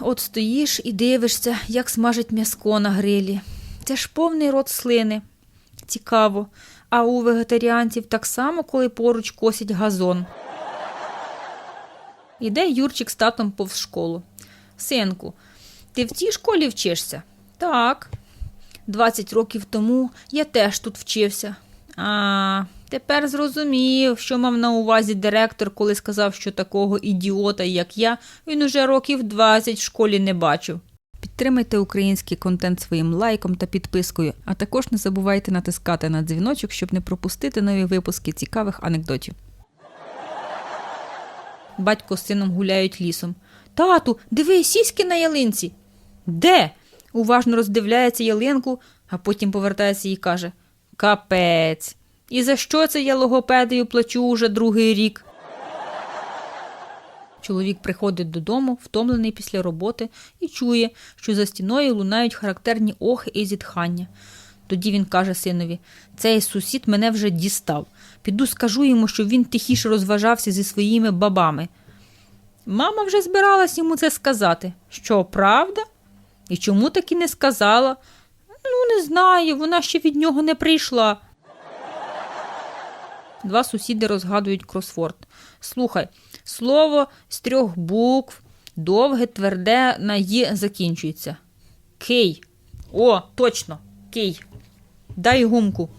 от стоїш і дивишся, як смажить м'яско на грилі. Це ж повний рот слини. Цікаво. А у вегетаріанців так само, коли поруч косять газон. Іде Юрчик з татом повз школу. Синку, ти в тій школі вчишся? Так. 20 років тому я теж тут вчився. А, тепер зрозумів, що мав на увазі директор, коли сказав, що такого ідіота, як я, він уже років 20 в школі не бачив. Підтримайте український контент своїм лайком та підпискою, а також не забувайте натискати на дзвіночок, щоб не пропустити нові випуски цікавих анекдотів. Батько з сином гуляють лісом. Тату, диви, сіськи на ялинці. Де? Уважно роздивляється ялинку, а потім повертається і каже: Капець. І за що це я логопедію плачу уже другий рік? Чоловік приходить додому, втомлений після роботи, і чує, що за стіною лунають характерні охи і зітхання. Тоді він каже синові: цей сусід мене вже дістав. Піду скажу йому, щоб він тихіше розважався зі своїми бабами. Мама вже збиралась йому це сказати. Що, правда? І чому таки не сказала? Ну, не знаю, вона ще від нього не прийшла. Два сусіди розгадують кросфорд. Слухай, слово з трьох букв, довге, тверде, на «ї» закінчується. Кий. О, точно, кий. Дай гумку.